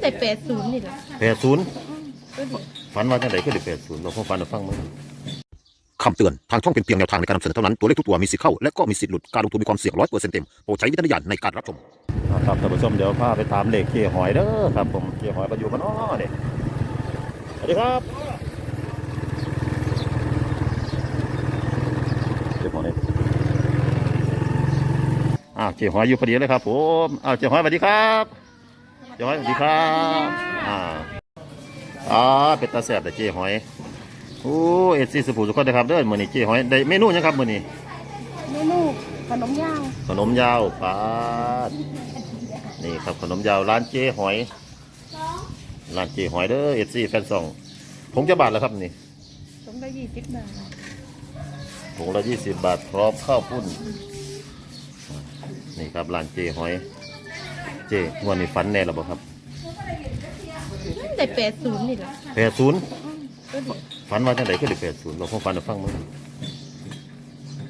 แต่แปดศูนย์นี่แหละแปดศูนย์ก็ดีฝันว่าจังไดก็ได้แปดศูนย์เราคงฝันเราฟังมั้งคำเตือน ทางช่องเป็นเพียงแนวทางในการนำเสนอเท่านั้น ตัวเลขทุกตัวมีสิทธิ์เข้า และก็มีสิทธิ์หลุด การลงทุนมีความเสี่ยงร้อยเปอร์เซ็นต์เต็ม โปรดใช้วิจารณญาณในการรับชม ครับท่านผู้ชมเดี๋ยวพาไปตามเลขเกี่ยหอยเด้อครับผมเกี่ยหอยมาอยู่กันอ้อเนี่ยสวัสดีครับเกี่ยหอย อ้าวเกี่ยหอยอยู่พอดีเลยครับผมอ้าวเกี่ยหอยสวัสดีครับเกี่ยหอยสวัสดีครับอ่าอ่าเป็นตาแสบแต่เกี่ยหอยโอ้เอซีสุภูทุกคนนะครับเด้อมื้อนี้เกี่ยหอยได้เมนูหยังครับมื้อนี้เมนูขนมย่างขนมยาวปาดนี่ครับขนมยาวร้านเจ๊หอยร้านเจ๊หอยเด้อเอฟซีแฟนซองผงจะบาทแล้วครับนี่สมได้ยี่สิบบาทผงละยี่สิบบาทพร้อมข้าวปุ้น นี่ครับร้านเจ๊หอย เจ๊งวันนี้ฟันแน่หรือเปล่าครับแต่แปดศูนย์นี่แหละแปดศูนย์ก็ดีฟันว่าจังไดก็ได้แปดศูนย์เราคงฟันเราฟังมั้ง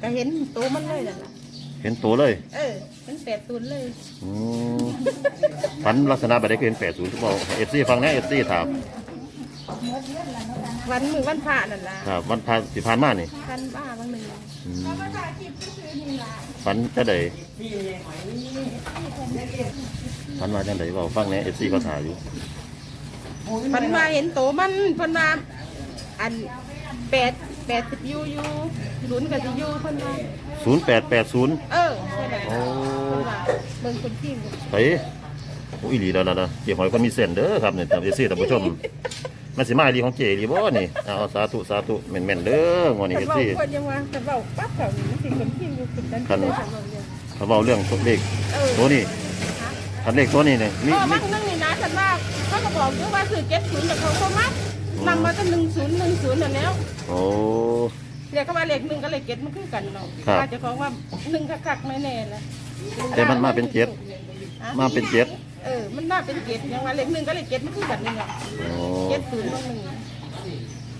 ก็เห็นตัวมันเลยนั่นแหละเห็นตัวเลย เออมันแปดศูนย์เลยอืมฟันลักษณะแบบใดก็เห็นแปดศูนย์ทุกคนเอฟซีฟังนะเอฟซีถาม วันมือวันพระนั่นล่ะครับวันพาสิพานมานี่พันบ้าบางหนึ่งอืมฝันจะได้ฝันว่าจังไดเว่าฟังเนี่ยเอฟซีก็ถ่ายอยู่พันมาเห็นตัวมันเพันมาอันแปดแปดสิบยูยูศูนย์กับสิยูเพันมาศูนย์แปดแปดศูนย์เออใช่ไหมโอ้เบิ่งคนที่เฮ้ยโอ้อีหลีแล้วนะนะเกี่ยวหอยคนมีเส้นเด้อครับเนี่ยท่านเอฟซีท่านผู้ชม มันสิมาอีหลีของเจอีหลีบ่นี่เอาสาธุสาธุแม่นๆเด้องวดนี้คัเอนฟเบาซี คนยังว่าคันเบาปั๊บเขานี่มันสิคนที่อยู่คนนั้นคันเลยคันเบาเนี่ยเขาเว้าเรื่องเลขเออตัวนี้คันเลขตัวนี้เนี่ยมีก็มีมักนั่งนี่นะฉันว่าเขาก็บอกด้วยว่าสื่อเจ็ดศูนย์แต่เขาก็มักนำมาตั้งหนึ่งศูนย์หนึ่งศูนย์นั่นแล้วโอ้ เรียกเขาว่าเลขหนึ่งกับเลขเจ็ดมันคือกันเนาะครับอาจจะของว่าหนึ่งคักๆไม่แน่ละแต่มันมาเป็นเจ็ด ฮะมาเป็นเจ็ด เออ มันมาเป็นเจ็ดยังว่าเลขหนึ่งกับเลขเจ็ดมันคือกันนี่เนาะโอ้เจ็ดศูนย์บางหนึ่ง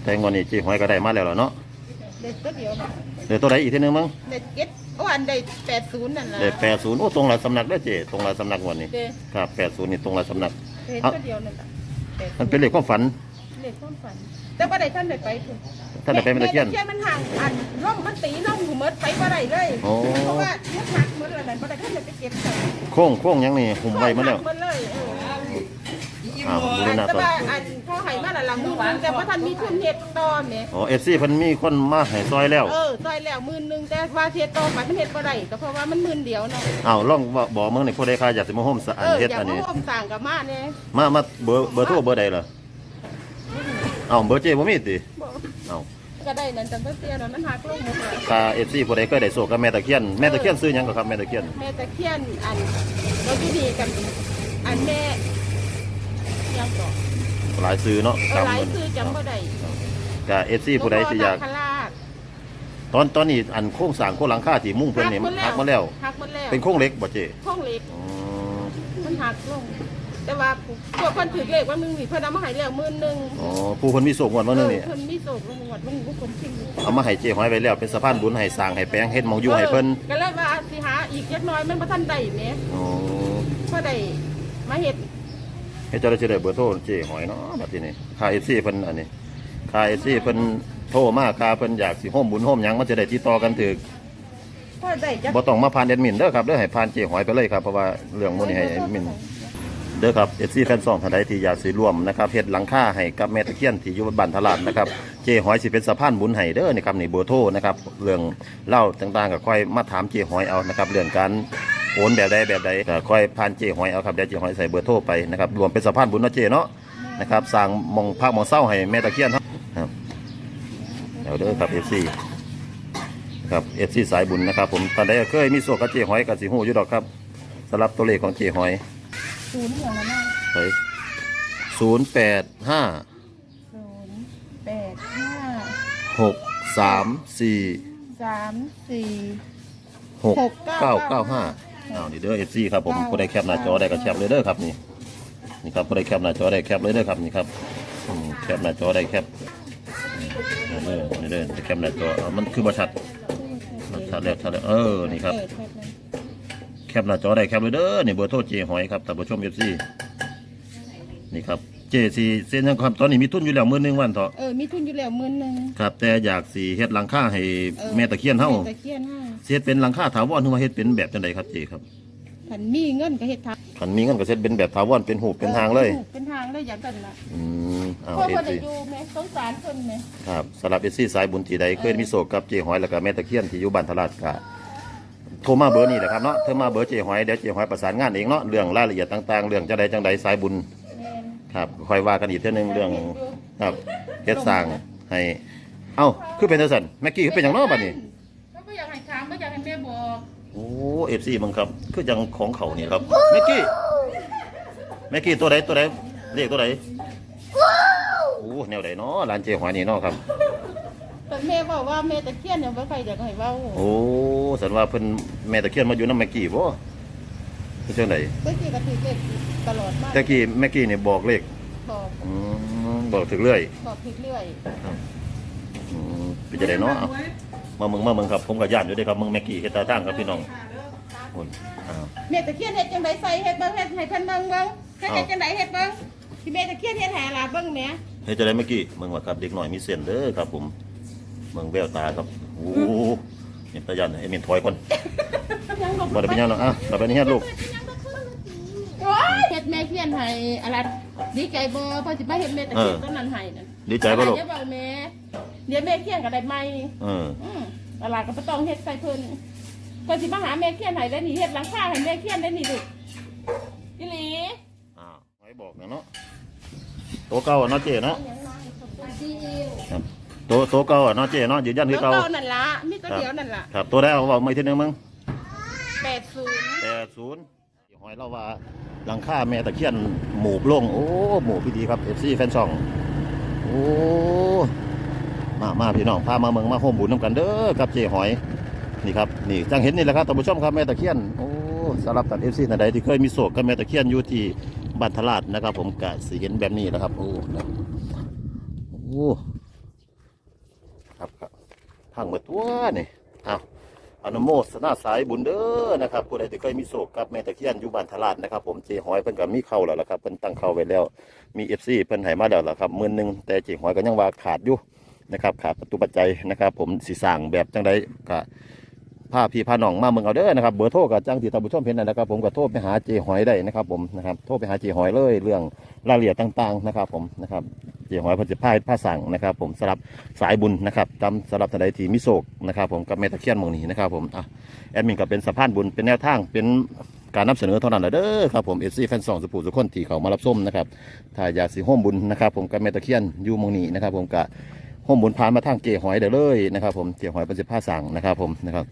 แต่งวดนี้เจหอยก็ได้มาแล้วล่ะเนาะเลขตัวเดียวเดี๋ยวตัวใดอีกทีหนึงมั้งเลขเจ็ดโอ้อันใดแปดศูนย์นั่นละได้แปดศูนย์โอ้ตรงหลายสำนักเด้อเจตรงหลายสำนักงวันนี้เด้ครับแปดศูนย์นี่ตรงหลายสำนักเห็นตัวเดียวนั่นแหละ80มันเป็นเลขความฝันเลขความฝัน แต่บ่ได้ท่านได้ไปคุณท่านได้ไปไม่ได้เขียน แม่มันห่างอันร่องมันตีร่องหูเมดไปบ่ได้เลยโอ้ เพราะว่ามันหักหมดแล้วนั่นบ่ได้ท่านได้ไปเก็บใส่โค้งโค้งยังนี่หุ่มไว้มาแล้วหักหมดเลยเอออ้าวดูหน้าแต่ตอนว่าอันเขาให้มาละหลังมือนึงแต่ว่าท่านมีทุนเฮ็ดต่อแหมอ๋อเอฟซีเพิ่นมีคนมาให้ซอยแล้วเออซอยแล้วหมื่นหนึงแต่ว่าเฮ็ดต่อไปมันเฮ็ดบ่ได้ก็เพราะว่ามันหมื่นเดียวเนาะอ้าวลองว่าบอกเมืองนี่ผู้ใดค่าอยากสิมาโฮมสะอัเอนอเฮ็ดอยากอันนี้ร่วมสร้างกับมาแน่มามาเบอร์เบอร์โทรเบอร์ใดล่ะอ้าวเบอร์เจบ่มีติบ่อ้าวก็ได้นั่นจังเตี้ยๆนั่นมันหักลงหมดเลยค่าเอฟซีผู้ใดเคยได้โชคกับแม่ตะเคียนแม่ตะเคียนซื้อหยังก็ครับแม่ตะเคียนแม่ตะเคียนอันเราที่ดีกัน อันแม่ยังก่อหลายซื้อเนาะเออจำหลายมันคือจำบ่ได้ก็เอฟซีผู้ใดที่อยากหลวงพ่นาคราชตอนตอนนี้อันโครงสร้างโครงหลังคาที่มุ่งเพิ่นนี่มันหักมาแล้ว หักหมดแล้วเป็นโครงเหล็กบ่เจโค้งเหล็กอ๋อมันหักลง แต่ว่าพวกเพิ่นถือเลขว่ามึงนี่เพิ่นเอามาให้แล้วหมื่นหนึงอ๋อผู้คนมีโศกงวดวันนึงนี่เออเพิ่นมีโศกลงหมดลงบุกคมจริงเอามาให้เจ๊หอยไปแล้วเป็นสะพานบุญให้สร้างให้แปลงเฮ็ดหมองอยู่ให้เพิ่นก็เลยว่าสิหาอีกจักหน้อยมันบ่ทันได้แหมอ๋อพอได้มาเฮ็ดให้เจ้าได้สิได้เบอร์โทรเจ๊หอยเนาะบัดทีนี้ค่า FC เพิ่นอันนี้ค่า FC เพิ่นโทรมาค่าเพิ่นอยากสิโฮมบุญโฮมหยังมันจะได้ติดต่อกันถึกพอได้จักบ่ต้องมาผ่านแอดมินเด้อครับเด้อให้ผ่านเจ๊หอยไปเลยครับเพราะว่าเรื่องหมื้นี้ให้แอดมิน เด้อครับเอซีแฟนซองท่านใดที่อยากสิร่วมนะครับเฮ็ดหลังคาให้กับแม่ตะเคียนที่อยู่บ้านทลาดนะครับเจหอยสิเป็นสะพานบุญให้เด้อนี่ครับนี่เบอร์โทรนะครับเรื่องเล่าต่างๆก็ค่อยมาถามเจหอยเอานะครับเรื่องการโอนแบบใดแบบใดก็ค่อยผ่านเจหอยเอาครับเดี๋ยวเจหอยใส่เบอร์โทรไปนะครับรวมเป็นสะพานบุญเนาะเจเนาะนะครับสร้างมองพักหมองเศร้าให้แม่ตะเคียนครับครับเดี๋ยวเด้อครับเอซีครับเอซีสายบุญนะครับผมท่านใดก็เคยมีโซกับเจหอยกับสิฮู้อยู่ดอกครับสำหรับตัวเลขของเจหอย ศูนย์อย่างละนะไปศูนย์แปดห้าศูนย์แปดห้าหกสามสี่สามสี่หกเก้าเก้าห้าอ้าวนี่เด้อเอฟซีครับผมผู้ใดแคปหน้าจอได้ก็แคปเลยเด้อครับนี่นี่ครับผู้ใดแคปหน้าจอได้แคปเลยเด้อครับนี่ครับอืมแคปหน้าจอได้แคปนี่เด้อนี่เด้อแคปหน้าจอเอามันคือบัชัดบัชัดแล้วชัดแล้วเออนี่ครับ เออแค่นั้นแคปหน้าจอได้แคปเลยเด้อนี่เบอร์โทรเจหอยครับท่านผู้ชมเอฟซีนี่ครับเจสีเส้นยังครับตอนนี้มีทุนอยู่แล้วมื้อหนึงวันเถอะเออมีทุนอยู่แล้วหมื่นหนึงครับ แต่อยากสีเฮ็ดหลังคาให้ออแม่ตะเคียนเฮาแม่ตะเคียนเฮาสิเฮ็ดเป็นหลังคาถาวรหรือว่าเฮ็ดเป็นแบบจังไดครับเจครับคันมีเงินก็เฮ็ดทับคันมีเงินก็เฮ็ดเป็นแบบถาวรเป็นหูปเป็นทางเลยเป็นทางเลยอย่างนั้นล่ะอืมเอาเพราะเอว่าฟได้ซีอยู่แม่สงสารเพิ่นแม่ครับสำหรับเอฟซีสายบุญที่ใดเคยมีโศกกับเจหอยแล้วก็แม่ตะเคียนที่อยู่บ้านทลาดกะ โทรมาเบอร์นี้แหละครับเนาะโทรมาเบอร์เจหอยเดี๋ยวเจหอยประสานงานเองเนาะเรื่องรายละเอียดต่างๆ เรื่องจังใดจังใดสายบุญแม่นครับค่อยว่ากันอีกเท่านึงเรื่องครับเฮ็ดสร้างให้เอ้าคือเป็นจังซั่นแม็กกี้คือเป็นหยังเนาะบัดนี้เขาก็อยากให้ถามก็อยากให้แม่บอกโอ้เอฟซีมึงครับคือจังของเขานี่ครับแม็กกี้แม็กกี้ตัวใดตัวใดเลขตัวใดโอ้แนวใดเนาะร้านเจหอยนี่เนาะครับ แต่แม่บอกว่าแม่ตะเคียนเนี่ยบ่ใครอยากให้เว้าโอ้สันว่าเพิ่นแม่ตะเคียนมาอยู่น้ำแม่กี้บ่เป็นจังไดตะกี้ก็ถือเลขตลอดมาตะกี้แม่กี้นี่บอกเลขบอกอืมบอกถึงเรื่อยบอกผิดเรื่อยอืมเป็นจังไดเนาะเอามาเมืองมาเมืองครับผมก็ย่านอยู่เด้ครับเมืองแม่กี้เฮ็ดตาทางครับพี่น้องโอ้ยอ้าวแม่ตะเคียนเฮ็ดจังไดใส่เฮ็ดเบิ่งเฮ็ดให้เพิ่นเบิ่งเบิ่งเฮ็ดเอาเฮ็ดจังไดเฮ็ดเบิ่งที่แม่ตะเคียนเฮ็ดให้หลานเบิ่งแหม่เฮ็ดจังไดแม่กี้เมืองว่าครับเด็กน้อยมีเส้นเด้อครับผม เมืองแววตาครับโอ้เห็นตาย่านเอ็มนถอยก่อนยังบ่บ่ได้เป็นหยังเนาะอะต่อไปนี้เฮ็ดลูกโอ้ยเฮ็ดแม่เคียนให้อะไรดีใจบ่เพอสิมาเฮ็ดแม่ตะเคียนตอนนั้นให้นั่นดีใจบ่ลูกเดี๋ยวบอกแม่เดี๋ยวแม่เคียนก็ได้ใหม่เอออืมตลาดก็บ่ต้องเฮ็ดใส่เพิ่นเพิ่นสิมาหาแม่เคียนให้แล้วนี่เฮ็ดหลังคาให้แม่เคียนได้นี่ลูกอีหลีอ้าวไว้บอกนะเนาะตัวเก่าอะเนาะเจ้เนาะครับ ตัวตัวเก่าอะเนาะเจ้เนาะยืนยันคือตัวเก่าเก่า นั่นล่ะมีตัวเดียวนั่นล่ะครับตัวได้เอาบอกมาอีกทีหนึงมึง80แปดศูนย์หอยเล่าว่าหลังคาแม่ตะเคียนหมูบลง โอ้หมูพี่ดีครับเอฟซีแฟนช่อง โอ้มามาพี่น้องพามาเมืองมาโฮมบุญน้ำกันเด้อครับเจหอยนี่ครับนี่จังเห็นนี่แหละครับท่านผู้ชมครับแม่ตะเคียนโอ้สำหรับตัดเอฟซีท่านใดที่เคยมีโศกกับแม่ตะเคียนอยู่ที่บันทลาดนะครับ ผมกะสีเห็นแบบนี้นะครับโอ้นะโอ้ครับครับ ทางเมือตัวนี่อ้าอนุโมทนาสายบุญเด้อนะครับผู้ใดที่เคยมีโศกกับแม่ตะเคียนอยู่บ้านทลาดนะครับ ผมเจหอยเพิ่นก็มีเข้าแล้วละครับเพิ่นตั้งเข้าไว้แล้ว มีเอฟซีเพิ่นให้มาแล้วละครับหมื่นหนึ่งแต่เจหอยก็ยังว่าขาดอยู่นะครับขาดประตูปัจจัยนะครับ ผมสิสร้างแบบจังใดก็พาพี่พานองมาเมืองเอาเด้อนะครับเบอร์โทรก็จังที่ท่านผู้ชมเห็นนั่นนะครับ ผมก็โทรไปหาเจหอยได้นะครับ ผมนะครับโทรไปหาเจหอยเลยเรื่อง รายละเอียดต่างๆนะครับผมนะครับเจหอยเพิ่นจะพาพาสั่งนะครับ ผมสำหรับสายบุญนะครับจำสำหรับท่านใดที่มีโศกนะครับผมกับแม่ตะเคียนมองนี้นะครับผมอะแอดมินก็เป็นสะพานบุญเป็นแนวทางเป็นการนำเสนอเท่านั้นเด้อครับผมเอซีแฟนสองสุภูสุคนที่เขามารับส้มนะครับถ้าอยาสิห้มบุญนะครับ ผมกับแม่ตะเคียนยูมองนี้นะครับ ผมกะห้มบุญพานมาทางเกหอยเด้อเลยนะครับ ผมเกหอยเป็นสิผ้าสั่งนะครับ ผมนะครับ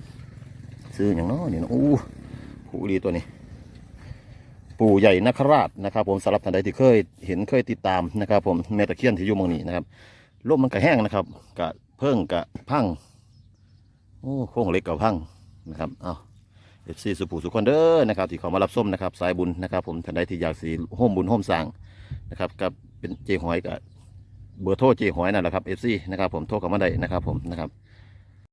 ซื้ออย่างน้อนี่เนะอู้ผู้ดีตัวนี้ ปู่ใหญ่นคราชนะครับผมสำหรับท่านใดที่เคยเห็นเคยติดตามนะครับ ผมแม่ตะเคียนที่อยู่หมองนี้นะครับลมมันก็แห้งนะครับกะเพิ่งกะพังโอ้โค้งเล็กกับพังนะครับเอาเอฟซีสุภูสุคนเด้อนะครับที่เขามารับส้มนะครับสายบุญนะครับ ผมท่านใดที่อยากสีห่มบุญห่มสั่งนะครับกับเป็นเจหอยกับเบอร์โทรเจหอยนั่นแหละครับเอฟซีนะครับผมโทรเข้ามาได้นะครับผมนะครับ